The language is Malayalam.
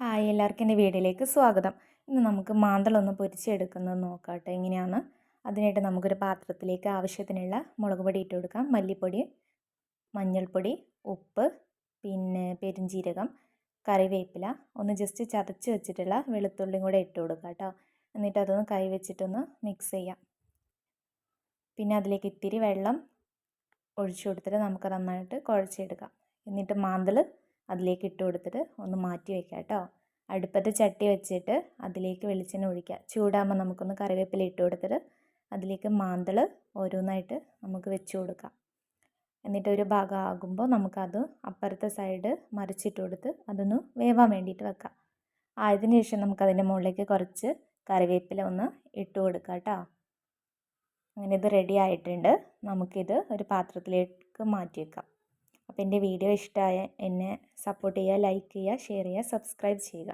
ഹായ് എല്ലാവർക്കും എന്റെ വീഡിയോയിലേക്ക് സ്വാഗതം. ഇന്ന് നമുക്ക് മാന്തളൊന്ന് പൊരിച്ചെടുക്കുന്നത് നോക്കാം കേട്ടോ എങ്ങനെയാണ്? അതിനായിട്ട് നമുക്കൊരു പാത്രത്തിലേക്ക് ആവശ്യത്തിനുള്ള മുളക് പൊടി ഇട്ട് കൊടുക്കാം. മല്ലിപ്പൊടി മഞ്ഞൾപ്പൊടി ഉപ്പ് പിന്നെ പെരിഞ്ജീരകം കറിവേപ്പില. ഒന്ന് ജസ്റ്റ് ചതച്ച് വെച്ചിട്ടുള്ള വെളുത്തുള്ളിയും കൂടെ ഇട്ട് കൊടുക്കാം കേട്ടോ. എന്നിട്ട് അതൊന്ന് കൈ വെച്ചിട്ടൊന്ന് മിക്സ് ചെയ്യാം. പിന്നെ അതിലേക്ക് ഇത്തിരി വെള്ളം ഒഴിച്ചു കൊടുത്തിട്ട് നമുക്ക് നന്നായിട്ട് കുഴച്ചെടുക്കാം. എന്നിട്ട് മാന്തൾ അതിലേക്ക് ഇട്ട് കൊടുത്തിട്ട് ഒന്ന് മാറ്റി വെക്കാം കേട്ടോ. അടുപ്പത്ത് ചട്ടി വെച്ചിട്ട് അതിലേക്ക് വെളിച്ചെണ്ണ ഒഴിക്കുക. ചൂടാകുമ്പോൾ നമുക്കൊന്ന് കറിവേപ്പില ഇട്ട് കൊടുത്തിട്ട് അതിലേക്ക് മാന്തൾ ഓരോന്നായിട്ട് നമുക്ക് വെച്ച് കൊടുക്കാം. എന്നിട്ട് ഒരു ഭാഗം ആകുമ്പോൾ നമുക്കത് അപ്പുറത്തെ സൈഡ് മറിച്ചിട്ട് കൊടുത്ത് അതൊന്ന് വേവാൻ വേണ്ടിയിട്ട് വെക്കാം. ആയതിനു ശേഷം നമുക്കതിന്റെ മുകളിലേക്ക് കുറച്ച് കറിവേപ്പില ഒന്ന് ഇട്ട് കൊടുക്കാം കേട്ടോ. അങ്ങനെ ഇത് റെഡി ആയിട്ടുണ്ട്. നമുക്കിത് ഒരു പാത്രത്തിലേക്ക് മാറ്റി വെക്കാം. അപ്പോൾ എന്റെ വീഡിയോ ഇഷ്ടമായ എന്നെ സപ്പോർട്ട് ചെയ്യുക ലൈക്ക് ചെയ്യുക ഷെയർ ചെയ്യുക സബ്സ്ക്രൈബ് ചെയ്യുക.